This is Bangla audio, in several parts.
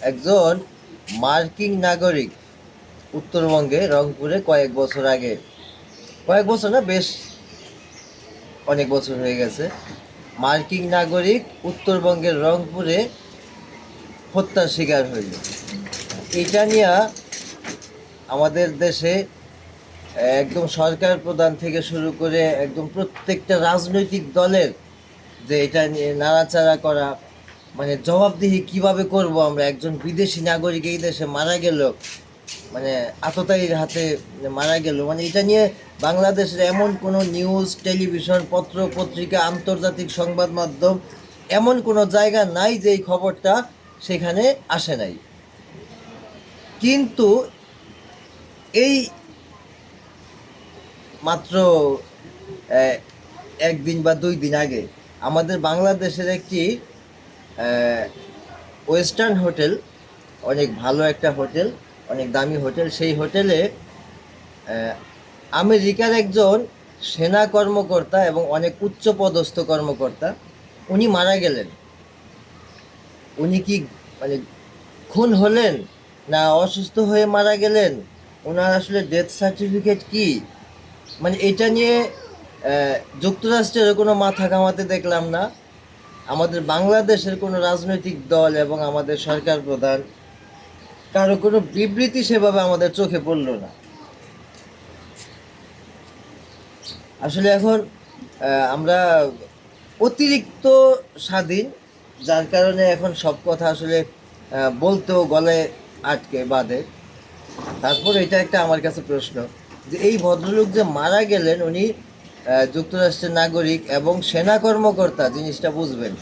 একজন মার্কিন নাগরিক উত্তরবঙ্গে রংপুরে কয়েক বছর আগে। কয়েক বছর না, বেশ অনেক বছর হয়ে গেছে। মার্কিন নাগরিক উত্তরবঙ্গের রংপুরে হত্যার শিকার হইল। এটা নিয়ে আমাদের দেশে একদম সরকার প্রধান থেকে শুরু করে একদম প্রত্যেকটা রাজনৈতিক দলের যে এটা নিয়ে নাড়াচাড়া করা মানে জবাবদিহি কীভাবে করব আমরা? একজন বিদেশি নাগরিক এই দেশে মারা গেল মানে আততায়ীর হাতে মারা গেল মানে এটা নিয়ে বাংলাদেশের এমন কোনো নিউজ টেলিভিশন পত্র, পত্রিকা, আন্তর্জাতিক সংবাদ মাধ্যম এমন কোনো জায়গা নাই যে এই খবরটা সেখানে আসে নাই। কিন্তু এই মাত্র একদিন বা দুই দিন আগে আমাদের বাংলাদেশের একটি ওয়েস্টার্ন হোটেল, অনেক ভালো একটা হোটেল, অনেক দামি হোটেল। সেই হোটেলে আমেরিকার একজন সেনা কর্মকর্তা এবং অনেক উচ্চপদস্থ কর্মকর্তা, উনি মারা গেলেন। উনি কি মানে খুন হলেন না অসুস্থ হয়ে মারা গেলেন? ওনার আসলে ডেথ সার্টিফিকেট কি? মানে এটা নিয়ে যুক্তরাষ্ট্রের কোনো মাথা ঘামাতে দেখলাম না। আমাদের বাংলাদেশের কোনো রাজনৈতিক দল এবং আমাদের সরকার প্রধান কারও কোনো বিবৃতি সেভাবে আমাদের চোখে পড়ল না। আসলে এখন আমরা অতিরিক্ত স্বাধীন, যার কারণে এখন সব কথা আসলে বলতেও গলে আটকে, বাঁধে। তারপর এটা একটা আমার কাছে প্রশ্ন, যে এই ভদ্রলোক যে মারা গেলেন, উনি যুক্তরাষ্ট্রের নাগরিক এবং সেনা কর্মকর্তা, জিনিসটা বুঝবেন।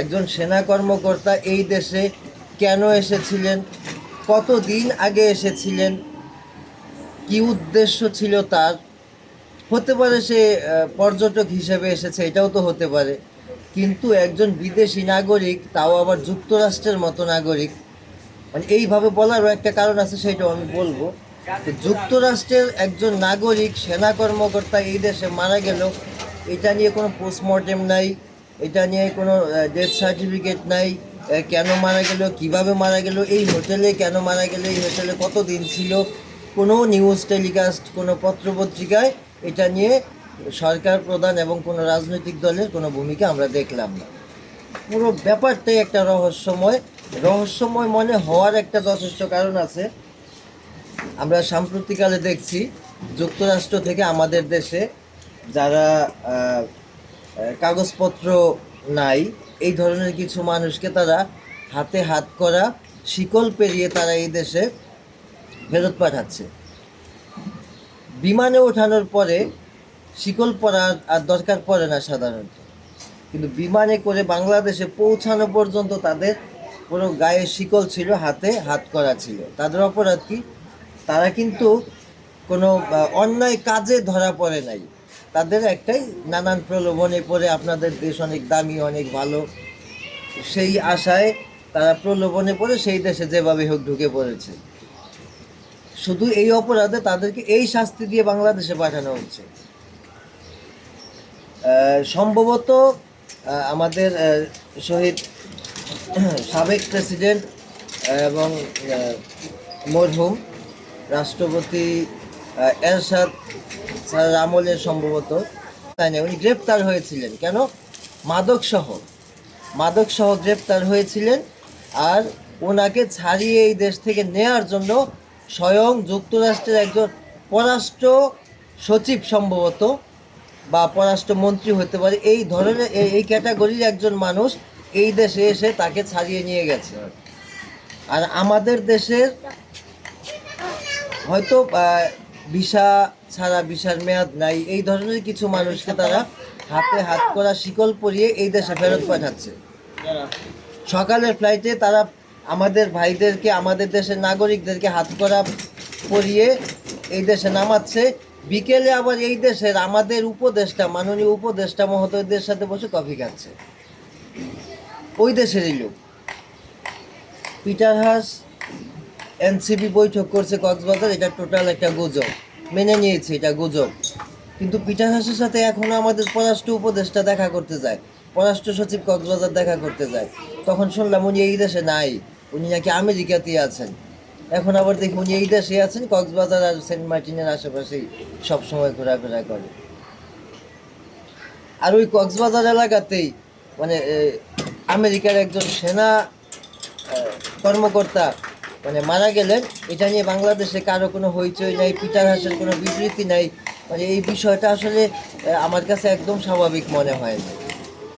একজন সেনা কর্মকর্তা এই দেশে কেন এসেছিলেন? কত দিন আগে এসেছিলেন? কি উদ্দেশ্য ছিল তার? হতে পারে সে পর্যটক হিসেবে এসেছে, এটাও তো হতে পারে। কিন্তু একজন বিদেশি নাগরিক, তাও আবার যুক্তরাষ্ট্রের মতো নাগরিক মানে এইভাবে বলারও একটা কারণ আছে, সেটাও আমি বলব। যুক্তরাষ্ট্রের একজন নাগরিক, সেনা কর্মকর্তা এই দেশে মারা গেল, এটা নিয়ে কোনো পোস্টমর্টেম নাই, এটা নিয়ে কোনো ডেথ সার্টিফিকেট নাই কেন মারা গেল, কীভাবে মারা গেল, এই হোটেলে কেন মারা গেল, এই হোটেলে কত দিন ছিল, কোনো নিউজ টেলিকাস্ট কোনো পত্রপত্রিকায় এটা নিয়ে সরকার প্রধান এবং কোনো রাজনৈতিক দলের কোনো ভূমিকা আমরা দেখলাম না। পুরো ব্যাপারটাই একটা রহস্যময় রহস্যময় মনে হওয়ার একটা যথেষ্ট কারণ আছে। আমরা সাম্প্রতিকালে দেখছি যুক্তরাষ্ট্র থেকে আমাদের দেশে যারা কাগজপত্র নাই, এই ধরনের কিছু মানুষকে তারা হাতে হাত করা শিকল পেরিয়ে তারা এই দেশে ফেরত পাঠাচ্ছে। বিমানে ওঠানোর পরে শিকল পরার আর দরকার পড়ে না সাধারণত। কিন্তু বিমানে করে বাংলাদেশে পৌঁছানো পর্যন্ত তাদের পুরো গায়ে শিকল ছিল, হাতে হাত করা ছিল। তাদের অপরাধ কি? তারা কিন্তু কোনো অন্যায় কাজে ধরা পড়ে নাই। তাদের একটাই নানান প্রলোভনে পড়ে আপনাদের দেশ অনেক দামি, অনেক ভালো। সেই আশায় তারা প্রলোভনে পড়ে, সেই দেশে যেভাবে হোক ঢুকে পড়েছে। শুধু এই অপরাধে তাদেরকে এই শাস্তি দিয়ে বাংলাদেশে পাঠানো হচ্ছে। সম্ভবত আমাদের শহীদ সাবেক প্রেসিডেন্ট এবং মরহুম রাষ্ট্রপতি এরশাদ স্যার আমলের সম্ভবত, তাই না? উনি গ্রেপ্তার হয়েছিলেন। কেন? মাদকসহ মাদকসহ গ্রেপ্তার হয়েছিলেন আর ওনাকে ছাড়িয়ে এই দেশ থেকে নেয়ার জন্য স্বয়ং যুক্তরাষ্ট্রের একজন পররাষ্ট্র সচিব সম্ভবত, বা পররাষ্ট্রমন্ত্রী হতে পারে, এই ধরনের এই ক্যাটাগরির একজন মানুষ এই দেশে এসে তাকে ছাড়িয়ে নিয়ে গেছে। আর আমাদের দেশের হয়তো ভিসা ছাড়া, ভিসার মেয়াদ নাই, এই ধরনের কিছু মানুষকে তারা হাতে হাত করা শিকল পরিয়ে এই দেশে ফেরত পাঠাচ্ছে। সকালের ফ্লাইটে তারা আমাদের ভাইদেরকে, আমাদের দেশের নাগরিকদেরকে হাত করা পরিয়ে এই দেশে নামাচ্ছে। বিকেলে আবার এই দেশের আমাদের উপদেষ্টা, মাননীয় উপদেষ্টা মহোদয়দের সাথে বসে কফি খাচ্ছে। ওই দেশেরই লোক। পিটার হাস এনসিপি বৈঠক করছে কক্সবাজার, এটা টোটাল একটা গুজব। মেনে নিয়েছি এটা গুজব। কিন্তু পিটার হাসের সাথে এখনও আমাদের পররাষ্ট্র উপদেষ্টা দেখা করতে যায়, পররাষ্ট্র সচিব কক্সবাজার দেখা করতে যায়। তখন শুনলাম উনি এই দেশে নাই, উনি নাকি আমেরিকাতেই আছেন। এখন আবার দেখি উনি এই দেশে আছেন, কক্সবাজার আর সেন্ট মার্টিনের আশেপাশেই সবসময় ঘোরাফেরা করে। আর ওই কক্সবাজার এলাকাতেই মানে আমেরিকার একজন সেনা কর্মকর্তা মানে মারা গেলেন, এটা নিয়ে বাংলাদেশে কারও কোনো হইচই নাই পিটার হাসের কোনো বিবৃতি নাই। মানে এই বিষয়টা আসলে আমার কাছে একদম স্বাভাবিক মনে হয়